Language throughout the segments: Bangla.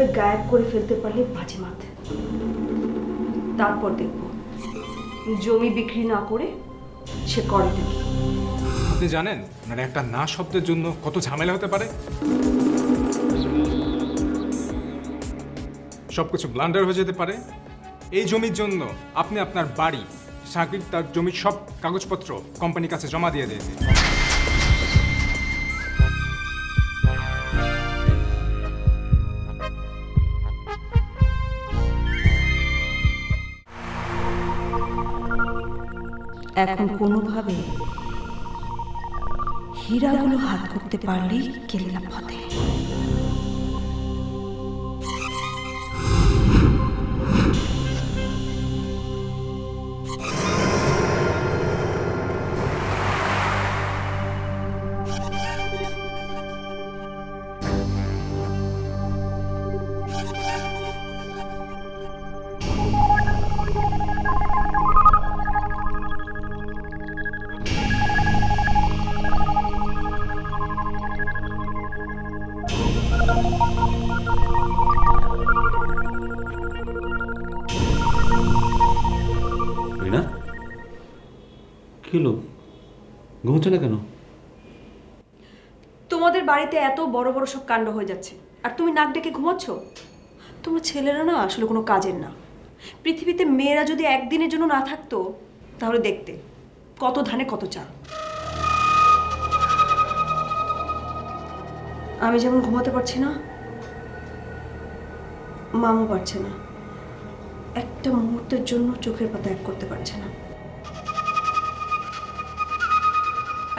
কোনোভাবে গায়েব করে ফেলতে পারলে বাজে মাত। তারপর দেখব। জমি বিক্রি না করে সে করেটা কি আপনি জানেন মানে একটা না শব্দের জন্য কত ঝামেলা হতে পারে? সবকিছু ব্লান্ডার হয়ে যেতে পারে। এই জমির জন্য আপনি আপনার বাড়ি, সাকিব তার জমির সব কাগজপত্র কোম্পানির কাছে জমা দিয়ে দিয়েছে। এখন কোনোভাবে হীরাগুলো হাত করতে পারলেই কেল্লা পথে ঘুমোচ্ছে না কেন? তোমাদের বাড়িতে এত বড় বড় সব কাণ্ড হয়ে যাচ্ছে। আর তুমি নাক ডেকে ঘুমাচ্ছ? তোমরা ছেলেরা না আসলে কোনো কাজের না। পৃথিবীতে মেয়েরা যদি একদিনের জন্য না থাকতো, তাহলে দেখতে কত ধানে কত চাল আমি যেমন ঘুমাতে পারছি না, মামু পারছে না। একটা মুহূর্তের জন্য চোখের পাতা এক করতে পারছে না।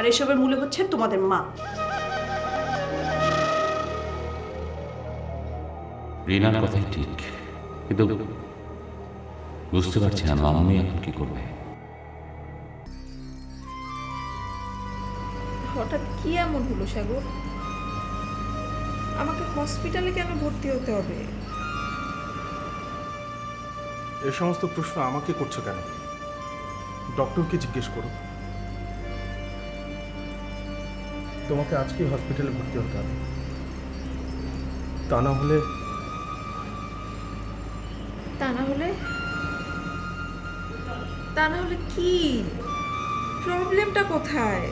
আর এসবের মূলে হচ্ছে তোমাদের মা। রিনার কথাই ঠিক। কিন্তু বুঝতে পারছি না মাম্মি এখন কি করবে? হঠাৎ কি এমন হলো সাগর? আমাকে হসপিটালে কেন ভর্তি হতে হবে? এ সমস্ত প্রশ্ন আমাকে করছ কেন? ডক্টরকে জিজ্ঞেস করো। তোমাকে আজকে হসপিটালে ভর্তি হতে হবে। তা না হলে তা না হলে? তা না হলে কি? প্রবলেমটা কোথায়?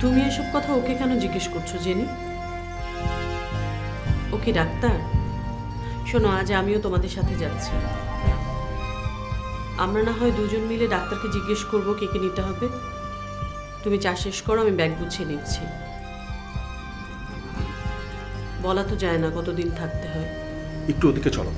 তুমি এসব কথা ওকে কেন জিজ্ঞেস করছ জেনি? ও কি ডাক্তার? শোনো আজ আমিও তোমাদের সাথে যাচ্ছি। আমরা না হয় দুজন মিলে ডাক্তারকে জিজ্ঞেস করব কে কে নিতে হবে। তুমি চা শেষ করো, আমি ব্যাগ গুছিয়ে নিচ্ছি। বলা তো যায় না কতদিন থাকতে হয়। একটু ওদিকে চলো।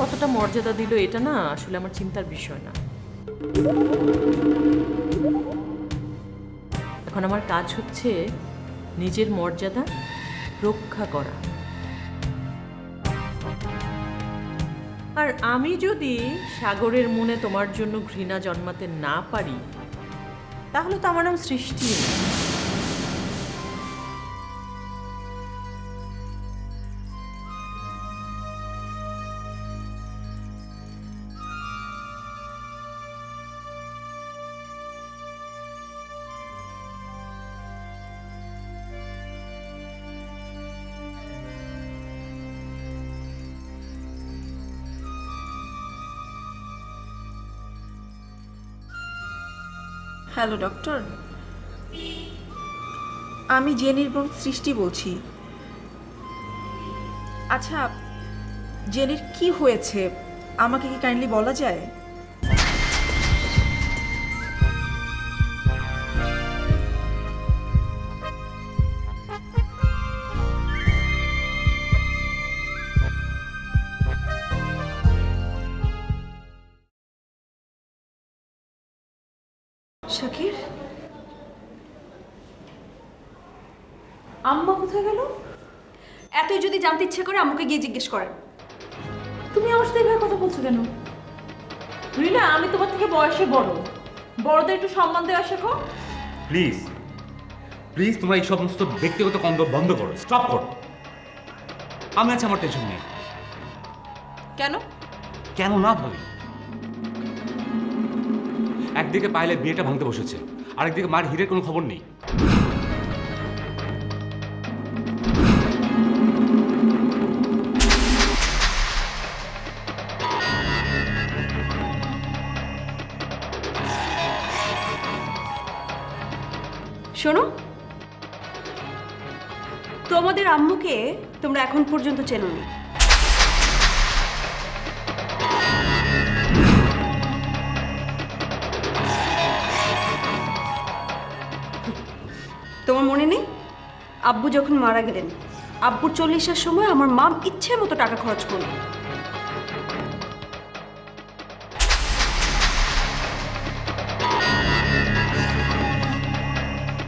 কতটা মর্যাদা দিল, এটা না আসলে আমার চিন্তার বিষয় না। এখন আমার কাজ হচ্ছে নিজের মর্যাদা রক্ষা করা। আর আমি যদি সাগরের মনে তোমার জন্য ঘৃণা জন্মাতে না পারি, তাহলে তো আমার নাম সৃষ্টি হ্যালো, ডক্টর। আমি জেনির বোন সৃষ্টি বলছি। আচ্ছা জেনির কি হয়েছে? আমাকে কি কাইন্ডলি বলা যায়? এতই যদি জানতে ইচ্ছে করে আমাকে গিয়ে জিজ্ঞেস করেন। তুমি আমার সাথে এভাবে কথা বলছো কেন? রিনা আমি তোমার থেকে বয়সে বড়। বড়দের একটু সম্মান দেওয়া শেখো। প্লিজ প্লিজ তোমরা এই সমস্ত ব্যক্তিগত কন্দ বন্ধ করো। স্টপ করো। আমি আছি আমার টেনশন নেই। কেন? কেন না ভাবি? একদিকে পাইলে বিয়েটা ভাঙতে বসেছে আরেকদিকে মার হিরের কোনো খবর নেই। আম্মুকে তোমরা এখন পর্যন্ত চেনোনি? তোমার মনে নেই? আব্বু যখন মারা গেলেন, আব্বুর চল্লিশের সময় আমার মাম ইচ্ছে মতো টাকা খরচ করল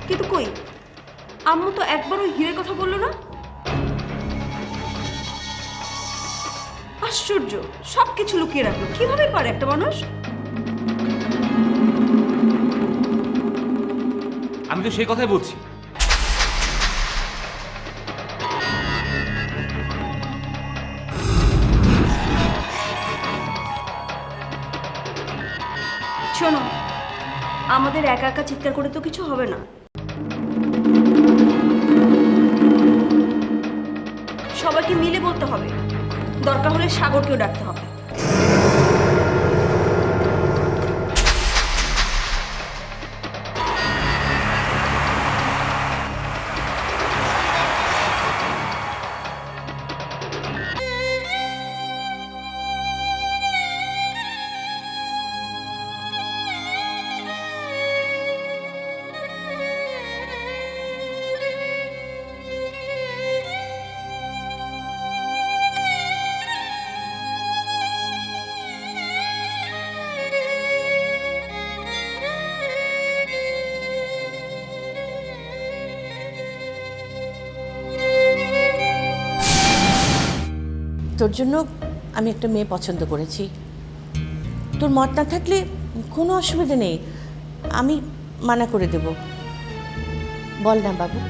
কিন্তু কই? আম্মু তো একবারও হীরের কথা বলল না? আশ্চর্য সব কিছু লুকিয়ে রাখল। কীভাবে পারে একটা মানুষ? আমি তো সেই কথাই বলছি। শোনো আমাদের একা একা চিৎকার করে তো কিছু হবে না। সবাইকে মিলে বলতে হবে। দরকার হলে সাগরকেও ডাকতে হবে। তোর জন্য আমি একটা মেয়ে পছন্দ করেছি। তোর মত না থাকলে কোনো অসুবিধা নেই। আমি মানা করে দেব। বল না বাবু।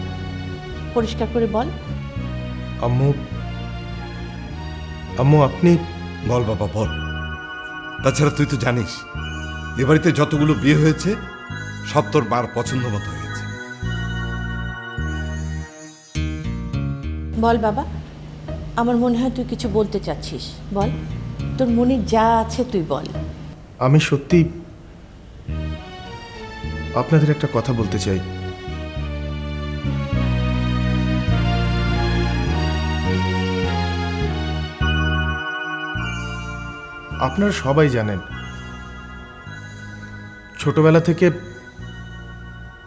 পরিষ্কার করে বল। আম্মু আম্মু আপনি বল বাবা বল। তাছাড়া তুই তো জানিস এ বাড়িতে যতগুলো বিয়ে হয়েছে সব তোর মার পছন্দ মতো হয়েছে। বল বাবা। আমার মনে হয় তুই কিছু বলতে চাচ্ছিস। বল। তোর মনে যা আছে তুই বল। আমি সত্যি আপনাদের একটা কথা বলতে চাই। আপনারা সবাই জানেন, ছোটবেলা থেকে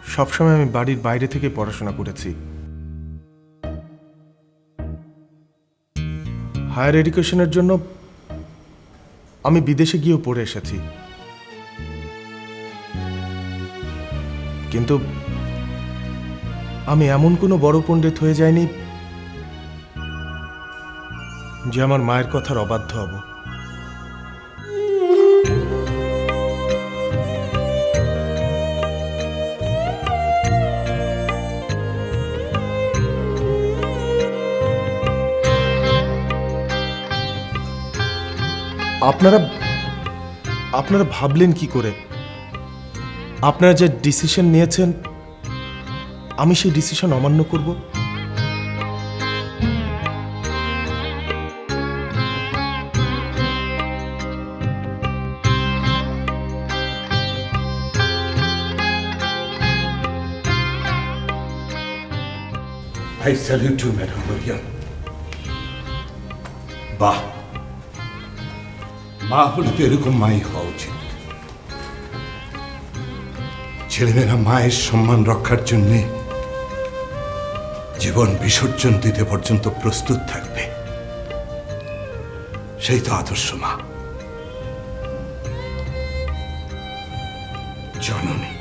সবসময় আমি বাড়ির বাইরে থেকে পড়াশোনা করেছি। হায়ার এডুকেশনের জন্য আমি বিদেশে গিয়েও পড়ে এসেছি। কিন্তু আমি এমন কোনো বড় পণ্ডিত হয়ে যাইনি যে আমার মায়ের কথার অবাধ্য হব। আপনারা আপনারা ভাবলেন কি করে? আপনারা যে ডিসিশন নিয়েছেন, আমি সেই ডিসিশন অমান্য করব? I salute you madam Mariam বাহ মা হলে তো এরকম মাই হওয়া উচিত ছেলেমেয়েরা মায়ের সম্মান রক্ষার জন্যে জীবন বিসর্জন দিতে পর্যন্ত প্রস্তুত থাকবে। সেই তো আদর্শ মা। জননী।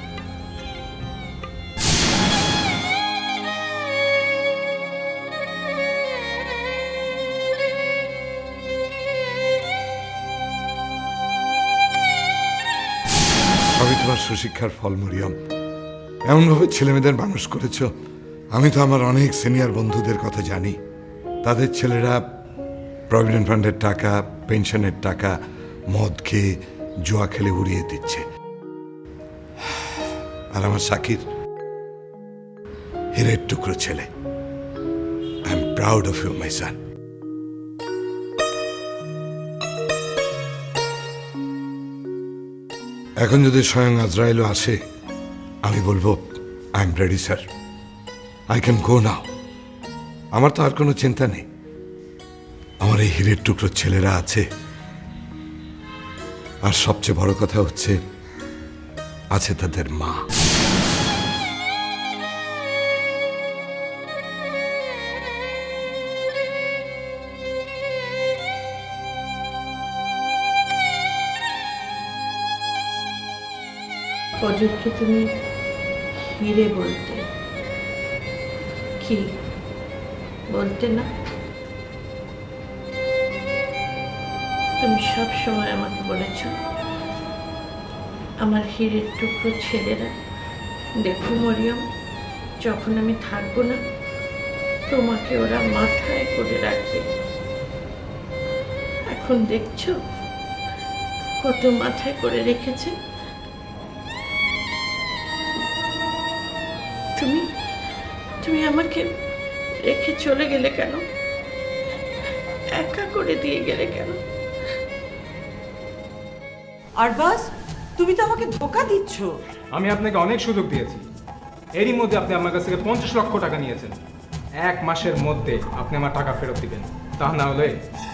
সুশিক্ষার ফল, মরিয়ম। এমনভাবে ছেলেমেয়েদের মানুষ করেছ। আমি তো আমার অনেক সিনিয়র বন্ধুদের কথা জানি। তাদের ছেলেরা প্রভিডেন্ট ফান্ডের টাকা, পেনশনের টাকা, মদ খেয়ে জুয়া খেলে উড়িয়ে দিচ্ছে। আর আমার সাকির, হিরের টুকরো ছেলে। I am proud of you my son এখন যদি স্বয়ং আজরাইলও আসে, আমি বলব I am ready sir I can go now আমার তো আর কোনো চিন্তা নেই। আমার এই হিরের টুকরো ছেলেরা আছে। আর সবচেয়ে বড় কথা হচ্ছে, আছে তাদের মা। অযোধ্যকে তুমি হিরে বলতে। কি? বলতে না? তুমি সব সময় আমাকে বলেছ, আমার হীরের টুকরো ছেলেরা দেখো মরিয়ম, যখন আমি থাকব না, তোমাকে ওরা মাথায় করে রাখবে। এখন দেখছ কত মাথায় করে রেখেছে? তুমি আমাকে রেখে চলে গেলে কেন? একা করে দিয়ে গেলে কেন? আরবাজ তুমি তো আমাকে ধোকা দিচ্ছ। আমি আপনাকে অনেক সুযোগ দিয়েছি। এরই মধ্যে আপনি আমার কাছ থেকে পঞ্চাশ লক্ষ টাকা নিয়েছেন। এক মাসের মধ্যে আপনি আমার টাকা ফেরত দিবেন। তা না হলে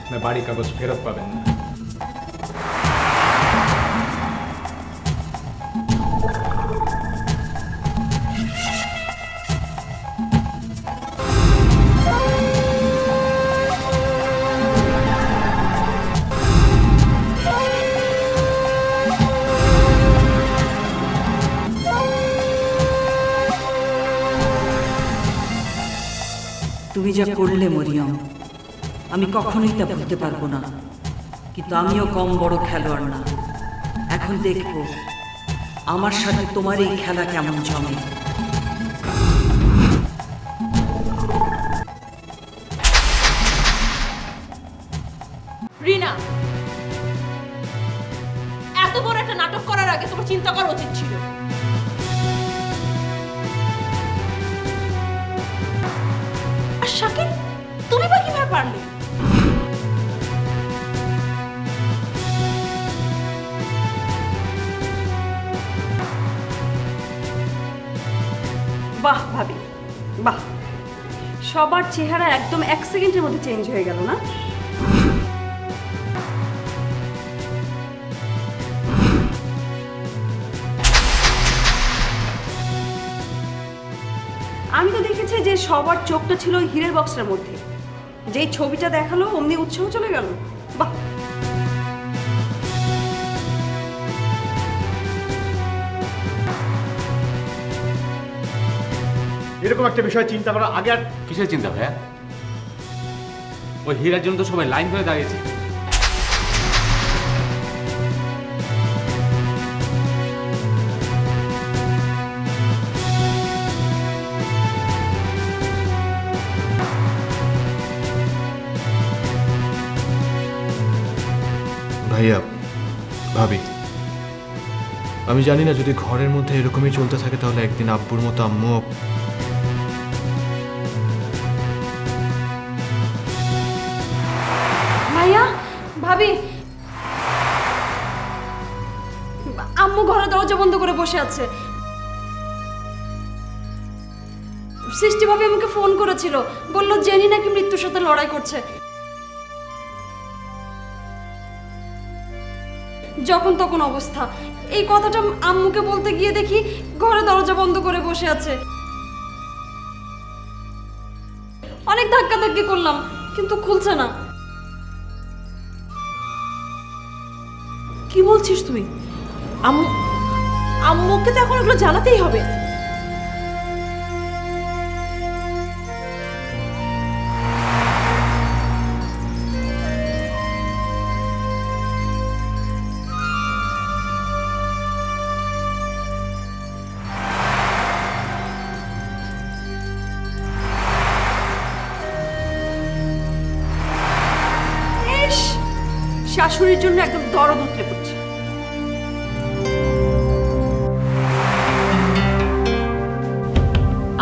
আপনার বাড়ি কাগজ ফেরত পাবেন না। তুমি যা করলে মরিয়ম, আমি কখনোই তা ভুলতে পারব না। কিন্তু আমিও কম বড় খেলোয়াড় না। এখন দেখব, আমার সাথে তোমার এই খেলা কেমন জমে। পারলে। বাহ ভাবি, বাহ। সবার চেহারা একদম এক সেকেন্ডের মধ্যে চেঞ্জ হয়ে গেল না? আমি তো দেখেছি যে সবার চোখটা ছিল হীরের বক্সটার মধ্যে। যেই ছবিটা দেখাল অমনি উৎসাহ চলে গেল। বাহ! এরকম একটা বিষয় চিন্তা করার আগে আর কিসের চিন্তা ভাইয়া? ওই হীরার জন্য তো সবাই লাইন ধরে দাঁড়িয়েছে। ভাইয়া, ভাবি। আমি জানি না যদি ঘরের মধ্যে এরকমই চলতে থাকে তাহলে একদিন আব্বুর মতো আম্মু ভাইয়া, ভাবি। আম্মু ঘরে দরজা বন্ধ করে বসে আছে। সৃষ্টি ভাবি আমাকে ফোন করেছিল। বলল, জেনি নাকি মৃত্যুর সাথে লড়াই করছে। যখন তখন অবস্থা। এই কথাটা আম্মুকে বলতে গিয়ে দেখি ঘরে দরজা বন্ধ করে বসে আছে। অনেক ধাক্কা ধাক্কি করলাম, কিন্তু খুলছে না। কি বলছিস তুই আম্মু আম্মুকে তো এখন ওগুলো জানাতেই হবে। শাশুড়ির জন্য একদম দরদ উতলে পড়ছে।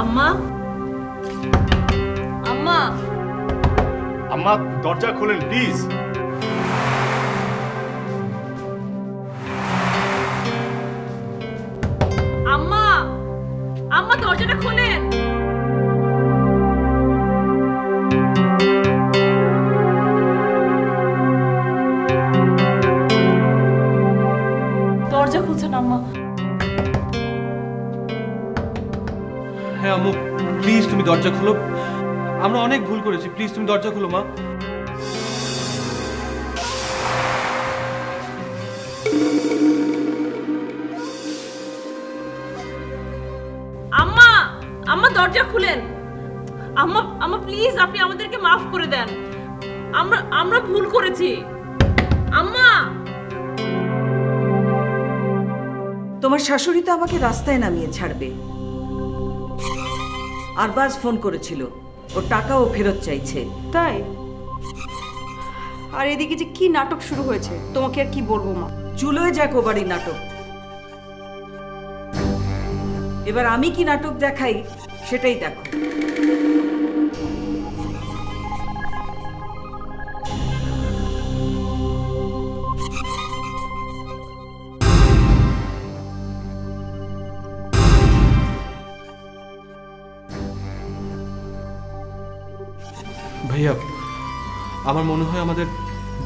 আম্মা? আম্মা? আম্মা দরজা খোলেন প্লিজ খোলো আমরা অনেক ভুল করেছি। প্লিজ তুমি দরজা খোলো মা। আম্মা আম্মা দরজা খুলেন। আম্মা আম্মা প্লিজ আপনি আমাদেরকে মাফ করে দেন। আমরা আমরা ভুল করেছি। আম্মা! তোমার শাশুড়ি তো আমাকে রাস্তায় নামিয়ে ছাড়বে। আরবাজ ফোন করেছিল। ওর টাকাও ফেরত চাইছে। তাই? আর এদিকে যে কি নাটক শুরু হয়েছে তোমাকে আর কি বলব মা? চুলোয় যাক ও বাড়ি নাটক। এবার আমি কি নাটক দেখাই সেটাই দেখো। আমার মনে হয় আমাদের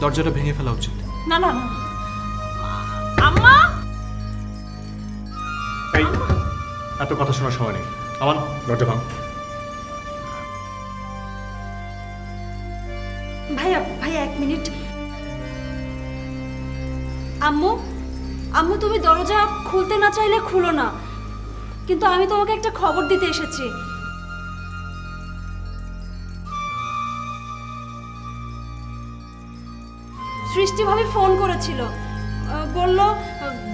দরজাটা ভেঙে ফেলা উচিত। না না না। আম্মা! এই এত কথা শোনার সময় নেই। আমার দরজা ভাঙ। ভাইয়া ভাইয়া এক মিনিট। আম্মু আম্মু তুমি দরজা খুলতে না চাইলে খুলো না। কিন্তু আমি তোমাকে একটা খবর দিতে এসেছি। সৃষ্টি ভাবি ফোন করেছিল। বলল,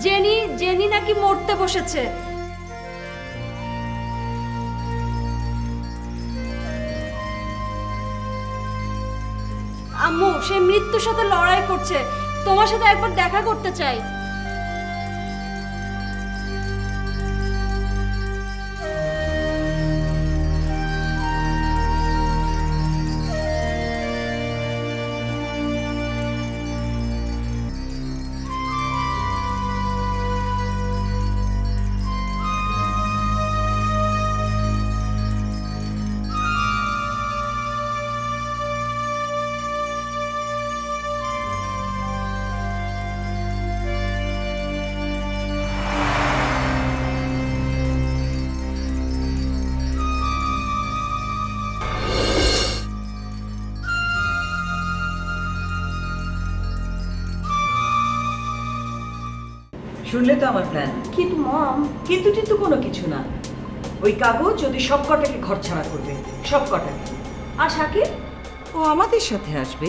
জেনি জেনি নাকি মরতে বসেছে। আম্মু, সে মৃত্যুর সাথে লড়াই করছে। তোমার সাথে একবার দেখা করতে চাই। শুনলে তো আমার প্ল্যান কিন্তু মম, কিন্তু কিন্তু কোনো কিছু না। ওই কাগজ যদি সব কটাকে ঘর ছাড়া করবে, সব কটাকে আর শাকির ও আমাদের সাথে আসবে।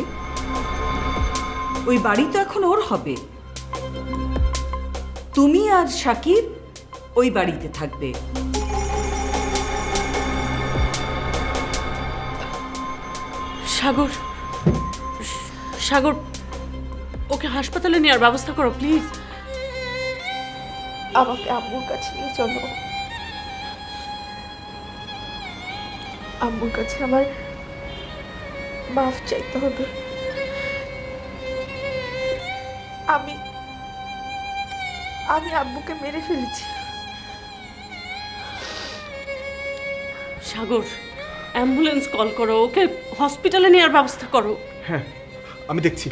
ওই বাড়ি তো এখন ওর হবে। তুমি আর শাকিব ওই বাড়িতে থাকবে। সাগর সাগর, ওকে হাসপাতালে নেওয়ার ব্যবস্থা করো, প্লিজ। আমাকে আম্মুর কাছে নিয়ে চলো। আম্মুর কাছে আমার মাফ চাইতে হবে। আমি আমি আব্বুকে মেরে ফেলেছি। সাগর অ্যাম্বুলেন্স কল করো ওকে হসপিটালে নেওয়ার ব্যবস্থা করো। হ্যাঁ আমি দেখছি।